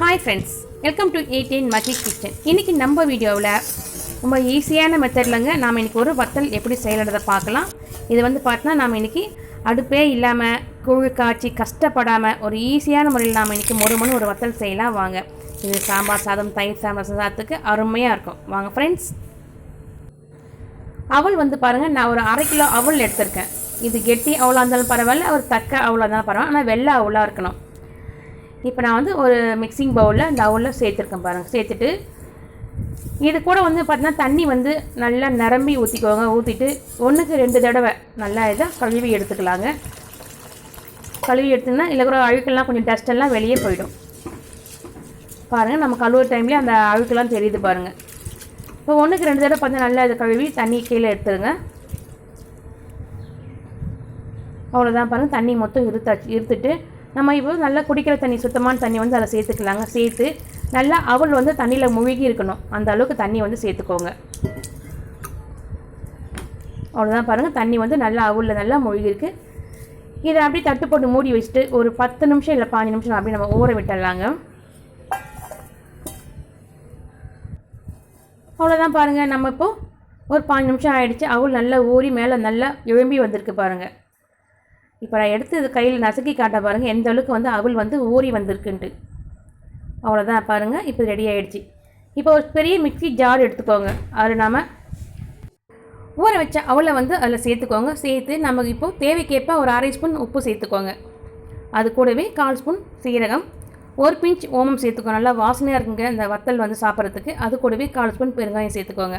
Hi friends welcome to eighteen magic kitchen இன்றைக்கி நம்ம வீடியோவில் ரொம்ப ஈஸியான மெத்தட்லங்க நாம் இன்றைக்கி ஒரு வத்தல் எப்படி செய்யறதை பார்க்கலாம். இது வந்து பார்த்தோன்னா நாம் இன்றைக்கி அடுப்பே இல்லாமல் குழு காய்ச்சி கஷ்டப்படாமல் ஒரு ஈஸியான முறையில் நாம் இன்றைக்கி மொறு மணி ஒரு வத்தல் செய்யலாம். வாங்க இது சாம்பார் சாதம் தயிர் சாம்பார் சாதத்துக்கு அருமையாக இருக்கும். வாங்க ஃப்ரெண்ட்ஸ் அவள் வந்து பாருங்கள் நான் ஒரு அரை கிலோ அவல் எடுத்திருக்கேன். இது கெட்டி அவலாக இருந்தாலும் பரவாயில்ல ஒரு தக்க அவ்வளோ இருந்தாலும் பரவாயில்ல. ஆனால் வெள்ளை அவலாக இருக்கணும். இப்போ நான் வந்து ஒரு மிக்சிங் பவுலில் அந்த அவுலில் சேர்த்துருக்கேன் பாருங்கள் சேர்த்துட்டு இது கூட வந்து பார்த்தீங்கன்னா தண்ணி வந்து நல்லா நிரம்பி ஊற்றிக்கோங்க ஊற்றிட்டு ஒன்றுக்கு ரெண்டு தடவை நல்லா இதை கழுவி எடுத்துக்கலாங்க. கழுவி எடுத்திங்கன்னா இல்லை கூட அழுக்கெல்லாம் கொஞ்சம் டஸ்டெல்லாம் வெளியே போயிடும். பாருங்கள் நம்ம கழுவுற டைம்லேயே அந்த அழுக்கெல்லாம் தெரியுது பாருங்கள் இப்போ ஒன்றுக்கு ரெண்டு தடவை பார்த்தீங்கன்னா நல்லா இதை கழுவி தண்ணி கீழே எடுத்துருங்க. அவ்வளோதான் பாருங்கள் தண்ணி மொத்தம் இருத்தாச்சு இருத்துட்டு நம்ம இப்போ நல்லா குடிக்கிற தண்ணி சுத்தமான தண்ணி வந்து அதில் சேர்த்துக்கலாங்க. சேர்த்து நல்லா அவள் வந்து தண்ணியில் முழுகி இருக்கணும். அந்த அளவுக்கு தண்ணி வந்து சேர்த்துக்கோங்க. அவ்வளோதான் பாருங்கள் தண்ணி வந்து நல்லா அவளில் நல்லா முழுகிருக்கு இதை அப்படியே தட்டு போட்டு மூடி வச்சுட்டு ஒரு பத்து நிமிஷம் இல்லை பாஞ்சு நிமிஷம் அப்படியே நம்ம ஊற விட்டுடலாங்க. அவ்வளோதான் பாருங்கள் நம்ம இப்போது ஒரு பாஞ்சு நிமிஷம் ஆகிடுச்சு அவள் நல்லா ஊறி மேலே நல்லா எழும்பி வந்திருக்கு பாருங்கள் இப்போ நான் எடுத்து இது கையில் நசுக்கி காட்ட பாருங்கள் எந்த அளவுக்கு வந்து அவள் வந்து ஊறி வந்திருக்குன்ட்டு. அவ்வளோதான் பாருங்கள் இப்போ ரெடி ஆகிடுச்சு இப்போ ஒரு பெரிய மிக்சி ஜார் எடுத்துக்கோங்க. அதில் நாம் ஊற வச்ச அவளை வந்து அதில் சேர்த்துக்கோங்க. சேர்த்து நமக்கு இப்போது தேவைக்கேற்ப ஒரு அரை ஸ்பூன் உப்பு சேர்த்துக்கோங்க. அது கூடவே கால் ஸ்பூன் சீரகம் ஒரு பிஞ்ச் ஓமம் சேர்த்துக்கோங்க. நல்லா வாசனையாக இருக்குங்க இந்த வத்தல் வந்து சாப்பிட்றதுக்கு. அது கூடவே கால் ஸ்பூன் பெருங்காயம் சேர்த்துக்கோங்க.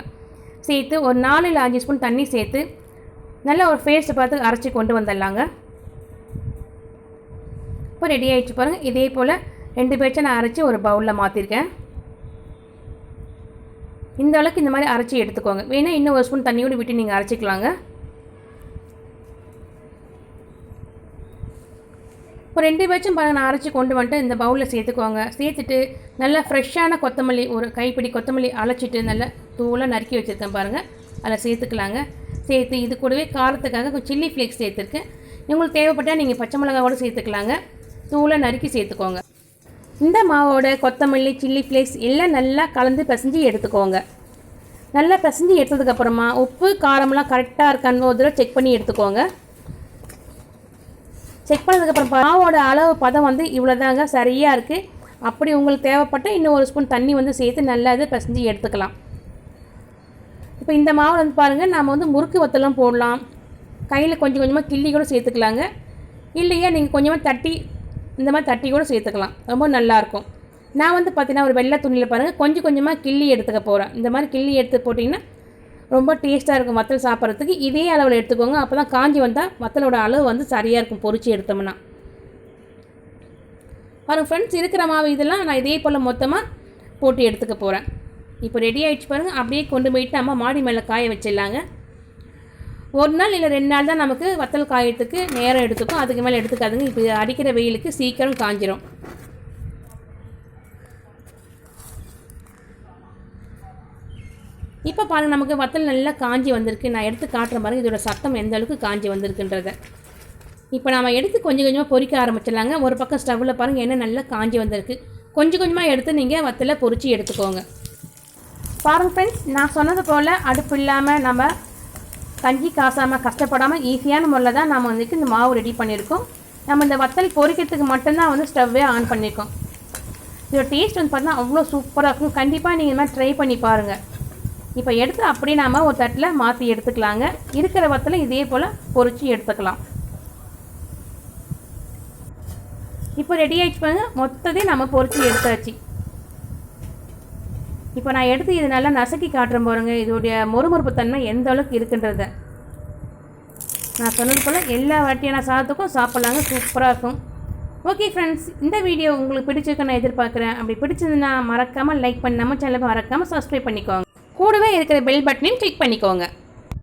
சேர்த்து ஒரு நாலு இல்லை அஞ்சு ஸ்பூன் தண்ணி சேர்த்து நல்லா ஒரு ஃபேஸ்ட்டை பார்த்து அரைச்சி கொண்டு வந்துடலாங்க. இப்போ ரெடி ஆகிடுச்சு பாருங்கள் இதே போல் ரெண்டு பேச்சை நான் அரைச்சி ஒரு பவுலில் மாற்றிருக்கேன் இந்த அளவுக்கு இந்த மாதிரி அரைச்சி எடுத்துக்கோங்க. வேணால் இன்னும் ஒரு ஸ்பூன் தண்ணியோடு விட்டு நீங்கள் அரைச்சிக்கலாங்க. இப்போ ரெண்டு பேச்சும் பாருங்கள் நான் அரைச்சி கொண்டு வந்துட்டு இந்த பவுலில் சேர்த்துக்கோங்க. சேர்த்துட்டு நல்லா ஃப்ரெஷ்ஷான கொத்தமல்லி ஒரு கைப்பிடி கொத்தமல்லி அழைச்சிட்டு நல்லா தூளாக நறுக்கி வச்சுருக்கேன் பாருங்கள் அதில் சேர்த்துக்கலாங்க. சேர்த்து இது கூடவே காரத்துக்காக சில்லி ஃப்ளேக்ஸ் சேர்த்துருக்கேன். உங்களுக்கு தேவைப்பட்டால் நீங்கள் பச்சை மிளகா கூட சேர்த்துக்கலாங்க. தூளை நறுக்கி சேர்த்துக்கோங்க. இந்த மாவோட கொத்தமல்லி சில்லி ஃப்ளேக்ஸ் எல்லாம் நல்லா கலந்து பிசைஞ்சு எடுத்துக்கோங்க. நல்லா பிசைஞ்சு எடுத்ததுக்கப்புறமா உப்பு காரம்லாம் கரெக்டாக இருக்கான்னு ஒரு தடவை செக் பண்ணி எடுத்துக்கோங்க. செக் பண்ணதுக்கப்புறம் மாவோட அளவு பதம் வந்து இவ்வளோதாங்க சரியாக இருக்குது அப்படி உங்களுக்கு தேவைப்பட்ட இன்னும் ஒரு ஸ்பூன் தண்ணி வந்து சேர்த்து நல்லா இது பிசைஞ்சு எடுத்துக்கலாம். இப்போ இந்த மாவில் வந்து பாருங்கள் நம்ம வந்து முறுக்கு வத்தலும் போடலாம். கையில் கொஞ்சம் கொஞ்சமாக கிள்ளி கூட சேர்த்துக்கலாங்க. இல்லையா நீங்கள் கொஞ்சமாக தட்டி இந்த மாதிரி தட்டி கூட சேர்த்துக்கலாம். ரொம்ப நல்லாயிருக்கும் நான் வந்து பார்த்தீங்கன்னா ஒரு வெள்ளை துணியில் பாருங்கள் கொஞ்சம் கொஞ்சமாக கிள்ளி எடுத்துக்க போகிறேன் இந்த மாதிரி கிள்ளி எடுத்து போட்டிங்கன்னா ரொம்ப டேஸ்ட்டாக இருக்கும் வத்தல் சாப்பிட்றதுக்கு. இதே அளவில் எடுத்துக்கோங்க. அப்போ தான் காஞ்சி வந்தால் வத்தலோட அளவு வந்து சரியாக இருக்கும் பொறிச்சு எடுத்தோம்னா. பாருங்கள் ஃப்ரெண்ட்ஸ் இருக்கிற மாவு இதெல்லாம் நான் இதே போல் மொத்தமாக போட்டு எடுத்துக்க போகிறேன் இப்போ ரெடி ஆகிடுச்சு பாருங்கள் அப்படியே கொண்டு போயிட்டு நம்ம மாடி மேலே காய வச்சிடலாங்க. ஒரு நாள் இல்லை ரெண்டு நாள் தான் நமக்கு வத்தல் காயத்துக்கு நேரம் எடுத்துக்கும். அதுக்கு மேலே எடுத்துக்காதுங்க. இப்போ அடிக்கிற வெயிலுக்கு சீக்கிரம் காஞ்சிரும். இப்போ பாருங்கள் நமக்கு வத்தல் நல்லா காஞ்சி வந்திருக்கு. நான் எடுத்து காட்டுறேன் பாருங்கள் இதோட சத்தம் எந்த அளவுக்கு காஞ்சி வந்திருக்குன்றத. இப்போ நாம் எடுத்து கொஞ்சம் கொஞ்சமாக பொறிக்க ஆரம்பிச்சிடலாங்க. ஒரு பக்கம் ஸ்டவ்வில் பாருங்கள் என்ன நல்லா காஞ்சி வந்திருக்கு. கொஞ்சம் கொஞ்சமாக எடுத்து நீங்கள் வத்தலை பொறிச்சு எடுத்துக்கோங்க. பாருங்கள் ஃப்ரெண்ட்ஸ் நான் சொன்னது போல் அடுப்பு இல்லாமல் நம்ம கஞ்சி காசாமல் கஷ்டப்படாமல் ஈஸியான முறையில் தான் நம்ம வந்துட்டு இந்த மாவு ரெடி பண்ணியிருக்கோம். நம்ம இந்த வத்தல் பொரிக்கிறதுக்கு மட்டும்தான் வந்து ஸ்டவ்வே ஆன் பண்ணியிருக்கோம். இதோட டேஸ்ட் வந்து பார்த்தீங்கன்னா அவ்வளோ சூப்பராக இருக்கும். கண்டிப்பாக நீங்கள் இந்த மாதிரி ட்ரை பண்ணி பாருங்கள் இப்போ எடுத்து அப்படியே நாம் ஒரு தட்டில் மாற்றி எடுத்துக்கலாங்க. இருக்கிற வத்தலை இதே போல் பொறிச்சு எடுத்துக்கலாம். இப்போ ரெடி ஆகிடுச்சு பாருங்கள் மொத்தத்தையும் நம்ம பொரிச்சு எடுத்தாச்சு. இப்போ நான் எடுத்து இது நல்லா நசுக்கி காட்டுறேன் பாருங்கள் இதோடைய மொறுமொறுப்பு தன்மை எந்த அளவுக்கு இருக்குன்றத. நான் சொன்னது போல் எல்லா வாட்டியான சாதத்துக்கும் சாப்பிட்லாங்க சூப்பராக இருக்கும். ஓகே ஃப்ரெண்ட்ஸ் இந்த வீடியோ உங்களுக்கு பிடிச்சிருக்கு நான் எதிர்பார்க்குறேன். அப்படி பிடிச்சதுன்னா மறக்காமல் லைக் பண்ணாமல் நம்ம சேனலை மறக்காமல் சப்ஸ்கிரைப் பண்ணிக்கோங்க. கூடவே இருக்கிற பெல் பட்டனையும் கிளிக் பண்ணிக்கோங்க.